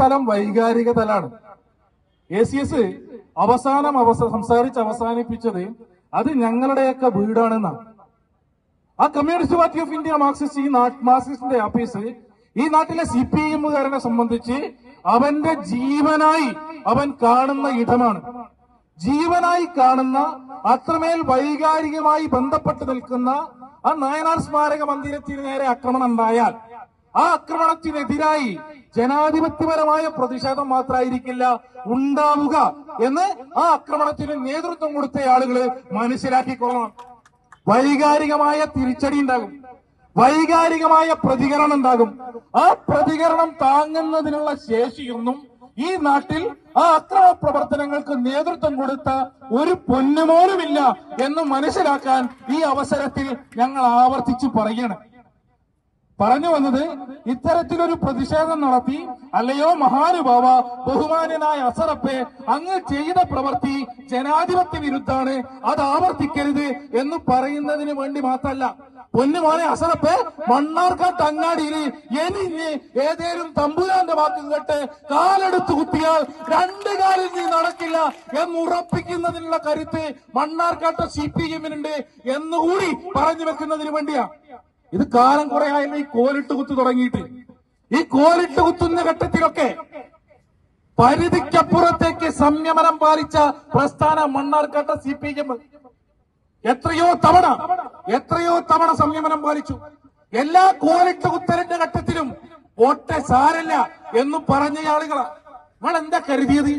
തലം വൈകാരിക തലാണ്. A C S അവസാനം അവസ സംസാരിച്ച് അവസാനിപ്പിച്ചത് അത് ഞങ്ങളുടെയൊക്കെ വീടാണെന്നാണ് ആ communist party of India Marxist ഈ മാർക്സിസ്റ്റിന്റെ ഓഫീസ് ഈ നാട്ടിലെ സി പി എമ്മുകാരനെ സംബന്ധിച്ച് അവന്റെ ജീവനായി അവൻ കാണുന്ന ഇടമാണ്. ജീവനായി കാണുന്ന അത്രമേൽ വൈകാരികമായി ബന്ധപ്പെട്ട് നിൽക്കുന്ന ആ നായനാർ സ്മാരക മന്ദിരത്തിന് നേരെ ആക്രമണം ഉണ്ടായാൽ ആ ആക്രമണത്തിനെതിരായി ജനാധിപത്യപരമായ പ്രതിഷേധം മാത്രമായിരിക്കില്ല ഉണ്ടാവുക എന്ന് ആ ആക്രമണത്തിന് നേതൃത്വം കൊടുത്ത ആളുകൾ മനസ്സിലാക്കിക്കൊള്ളണം. വൈകാരികമായ തിരിച്ചടി ഉണ്ടാകും. വൈകാരികമായ പ്രതികരണം ഉണ്ടാകും. ആ പ്രതികരണം താങ്ങുന്നതിനുള്ള ശേഷിയൊന്നും ഈ നാട്ടിൽ ആ അക്രമ പ്രവർത്തനങ്ങൾക്ക് നേതൃത്വം കൊടുത്ത ഒരു പൊന്നുമോലുമില്ല എന്ന് മനസ്സിലാക്കാൻ ഈ അവസരത്തിൽ ഞങ്ങൾ ആവർത്തിച്ചു പറയണം പറഞ്ഞു വന്നത് ഇത്തരത്തിലൊരു പ്രതിഷേധം നടത്തി അല്ലയോ മഹാനുഭാവ ബഹുമാന്യനായ അസറപ്പെ അങ്ങ് ചെയ്ത പ്രവൃത്തി ജനാധിപത്യ വിരുദ്ധാണ് അത് ആവർത്തിക്കരുത് എന്ന് പറയുന്നതിന് വേണ്ടി മാത്രമല്ല. പൊന്നുമോനെ അസറപ്പെ മണ്ണാർക്കാട്ട് തങ്ങാടിയിൽ എനിഞ്ഞ് ഏതേലും തമ്പുരാന്റെ വാക്ക് കേട്ട് കാലെടുത്ത് കുത്തിയാൽ രണ്ട് കാലിൽ നീ നടക്കില്ല എന്ന് ഉറപ്പിക്കുന്നതിനുള്ള കരുത്ത് മണ്ണാർക്കാട്ട് സി പി എമ്മിനുണ്ട് എന്നുകൂടി പറഞ്ഞു വെക്കുന്നതിന് വേണ്ടിയാ. ഇത് കാലം കുറെ ആയല്ലോ ഈ കോലിട്ട് കുത്തു തുടങ്ങിയിട്ട്. ഈ കോലിട്ട് കുത്തുന്ന ഘട്ടത്തിലൊക്കെ പരിധിക്കപ്പുറത്തേക്ക് സംയമനം പാലിച്ച പ്രസ്ഥാന മണ്ണാർക്കാട്ട സി പി എം. എത്രയോ തവണ എത്രയോ തവണ സംയമനം പാലിച്ചു. എല്ലാ കോലിട്ട് കുത്തലിന്റെ ഘട്ടത്തിലും വോട്ട് സാരല്ല എന്ന് പറഞ്ഞ ആളുകളാ. നമ്മൾ എന്താ കരുതിയത്?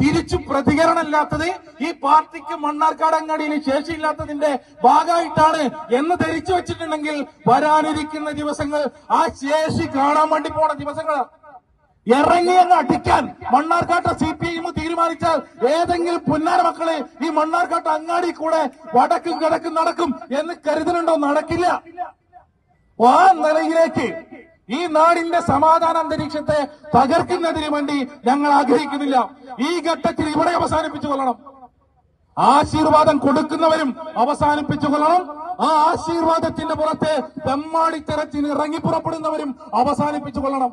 തിരിച്ചു പ്രതികരണം പ്രതികരണമില്ലാത്തത് ഈ പാർട്ടിക്ക് മണ്ണാർക്കാട് അങ്ങാടിയിൽ ശേഷിയില്ലാത്തതിന്റെ ഭാഗമായിട്ടാണ് എന്ന് ധരിച്ചു വെച്ചിട്ടുണ്ടെങ്കിൽ വരാനിരിക്കുന്ന ദിവസങ്ങൾ ആ ശേഷി കാണാൻ വേണ്ടി പോണ ദിവസങ്ങൾ ഇറങ്ങി എന്ന് അടിക്കാൻ മണ്ണാർക്കാട്ട സി പി ഐ തീരുമാനിച്ചാൽ ഏതെങ്കിലും പുന്നാര മക്കളെ ഈ മണ്ണാർക്കാട്ട അങ്ങാടി കൂടെ വടക്കും കിടക്കും നടക്കും എന്ന് കരുതുന്നുണ്ടോ? നടക്കില്ല. ആ നിലയിലേക്ക് ഈ നാടിന്റെ സമാധാന അന്തരീക്ഷത്തെ തകർക്കുന്നതിന് വേണ്ടി ഞങ്ങൾ ആഗ്രഹിക്കുന്നില്ല. ഈ ഘട്ടത്തിൽ ഇവിടെ അവസാനിപ്പിച്ചു കൊള്ളണം. ആശീർവാദം കൊടുക്കുന്നവരും അവസാനിപ്പിച്ചു കൊള്ളണം. ആ ആശീർവാദത്തിന്റെ പുറത്തെ തെമ്മാടിത്തരത്തിന് ഇറങ്ങി പുറപ്പെടുന്നവരും അവസാനിപ്പിച്ചു കൊള്ളണം.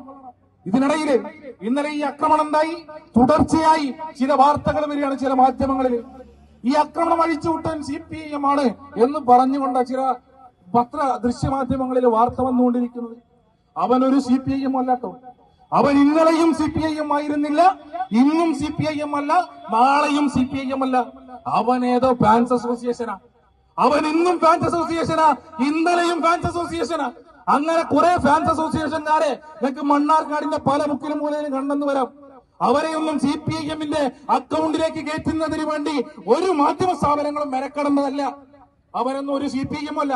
ഇതിനിടയിൽ ഇന്നലെ ഈ ആക്രമണം എന്തായി? തുടർച്ചയായി ചില വാർത്തകൾ വരികയാണ് ചില മാധ്യമങ്ങളിൽ. ഈ ആക്രമണം അഴിച്ചുവിട്ടാൻ സി പി ഐ എം ആണ് എന്ന് പറഞ്ഞുകൊണ്ട് ചില പത്ര ദൃശ്യമാധ്യമങ്ങളിൽ വാർത്ത വന്നുകൊണ്ടിരിക്കുന്നത്. അവനൊരു സി പി ഐ എം അല്ലാട്ടോ അവൻ ഇന്നലെയും സി പി ഐ എം ആയിരുന്നില്ല ഇന്നും സി പി ഐ എം അല്ല നാളെയും സി പി ഐ എം അല്ല. അവൻ ഏതോ ഫാൻസ് അസോസിയേഷനാ അവൻ ഇന്നും ഫാൻസ് അസോസിയേഷനാ ഇന്നലെയും ഫാൻസ് അസോസിയേഷനാ അങ്ങനെ കുറെ ഫാൻസ് അസോസിയേഷൻകാരെ നിങ്ങൾക്ക് മണ്ണാർക്കാടിന്റെ പല മുക്കിലും മൂലയിലും കണ്ടെന്ന് വരാം. അവരെയൊന്നും സി പി ഐ എമ്മിന്റെ അക്കൗണ്ടിലേക്ക് കയറ്റുന്നതിന് വേണ്ടി ഒരു മാധ്യമ സ്ഥാപനങ്ങളും മെനക്കെടുന്നതല്ല അവരൊന്നും ഒരു സി പി ഐ എം അല്ല.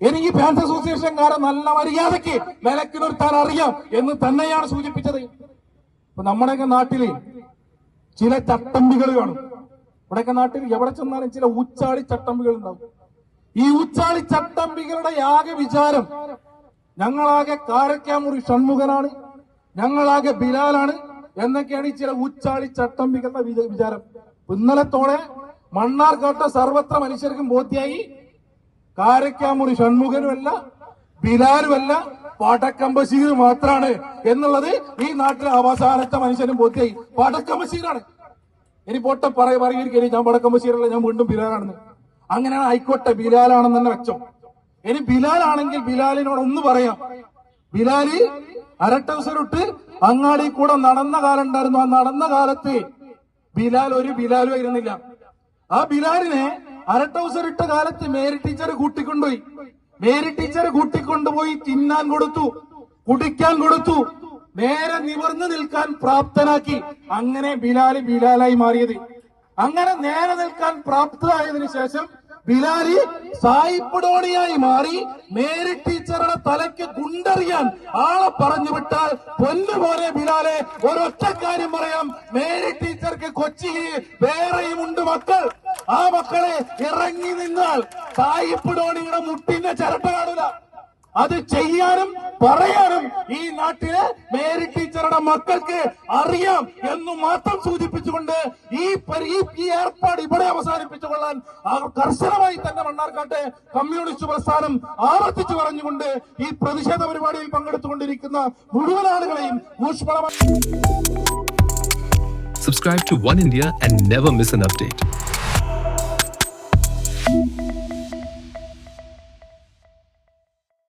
എനിക്ക് ഫാൻസ് അസോസിയേഷൻകാരെ നല്ല മര്യാദയ്ക്ക് വിലക്ക് നിർത്താൻ അറിയാം എന്ന് തന്നെയാണ് സൂചിപ്പിച്ചത്. ഇപ്പൊ നമ്മുടെയൊക്കെ നാട്ടിൽ ചില ചട്ടമ്പികൾ കാണും. ഇവിടെയൊക്കെ നാട്ടിൽ എവിടെ ചെന്നാലും ചില ഉച്ചാളി ചട്ടമ്പികൾ ഉണ്ടാവും. ഈ ഉച്ചാളി ചട്ടമ്പികളുടെ ആകെ വിചാരം ഞങ്ങളാകെ കാരക്കാമുറി ഷൺമുഖനാണ് ഞങ്ങളാകെ ബിലാലാണ് എന്നൊക്കെയാണ് ഈ ചില ഉച്ചാളി ചട്ടമ്പികളുടെ വിചാരം വിചാരം. ഇന്നലത്തോടെ മണ്ണാർക്കാട്ട സർവത്ര മനുഷ്യർക്കും ബോധ്യായി കാരക്കാമുറി ഷൺമുഖനുമല്ല ബിലാലുമല്ല പാട്ടക്കമ്പശീർ മാത്രമാണ് എന്നുള്ളത് ഈ നാട്ടിലെ അവസാനത്തെ മനുഷ്യനും ബോധ്യായി. പാട്ടക്കമ്പശീരാണ് ഇനി പൊട്ട പറയ പറയുകയായിരിക്കും ഞാൻ പടക്കമ്പശീരല്ല ഞാൻ വീണ്ടും ബിലാലാണെന്ന്. അങ്ങനെയാണ് ആയിക്കോട്ടെ ബിലാലാണെന്ന് തന്നെ വെച്ചോ ഇനി ബിലാലാണെങ്കിൽ ബിലാലിനോട് ഒന്ന് പറയാം. ബിലാലി അരട്ടവസരിട്ട് അങ്ങാടി കൂടെ നടന്ന കാലം ഉണ്ടായിരുന്നു. ആ നടന്ന കാലത്ത് ബിലാൽ ഒരു ബിലാലും ആയിരുന്നില്ല ആ ബിലാലിനെ അരട്ടൗസർ ഇട്ട കാലത്ത് മേരി ടീച്ചർ കൂട്ടിക്കൊണ്ടുപോയി. മേരി ടീച്ചർ കൂട്ടിക്കൊണ്ടുപോയി തിന്നാൻ കൊടുത്തു കുടിക്കാൻ കൊടുത്തു നേരെ നിവർന്നു നിൽക്കാൻ പ്രാപ്തനാക്കി. അങ്ങനെ ബിലാലി ബിലാലായി മാറിയത്. അങ്ങനെ നേരെ നിൽക്കാൻ പ്രാപ്തരായതിനു ശേഷം ബിലാലി സായിപ്പുടോണിയായി മാറി മേരി ടീച്ചറുടെ തലയ്ക്ക് ഗുണ്ടറിയാൻ ആളെ പറഞ്ഞു വിട്ടാൽ പൊന്നുപോലെ ബിലാലെ ഒരൊറ്റ കാര്യം പറയാം. മേരി ടീച്ചർക്ക് കൊച്ചി വേറെയും ഉണ്ട് മക്കൾ. ആ മക്കളെ ഇറങ്ങി നിന്നാൽ സായിപ്പുടോണിയുടെ മുട്ടിന്റെ ചിരട്ട കാണില്ല അത് ചെയ്യാനും പറയാനും ഈ നാട്ടിലെ മേരി ടീച്ചറുടെ മക്കൾക്ക് അറിയാം എന്ന് മാത്രം സൂചിപ്പിച്ചുകൊണ്ട് ഈ ഏർപ്പാട് ഇവിടെ അവസാനിപ്പിച്ചുകൊള്ളാൻ കർശനമായി തന്നെ മണ്ണാർക്കാട്ടെ കമ്മ്യൂണിസ്റ്റ് പ്രസ്ഥാനം ആവർത്തിച്ചു പറഞ്ഞുകൊണ്ട് ഈ പ്രതിഷേധ പരിപാടിയിൽ പങ്കെടുത്തുകൊണ്ടിരിക്കുന്ന മുഴുവൻ ആളുകളെയും ഊഷ്മളമായി Subscribe to One India and never miss an update.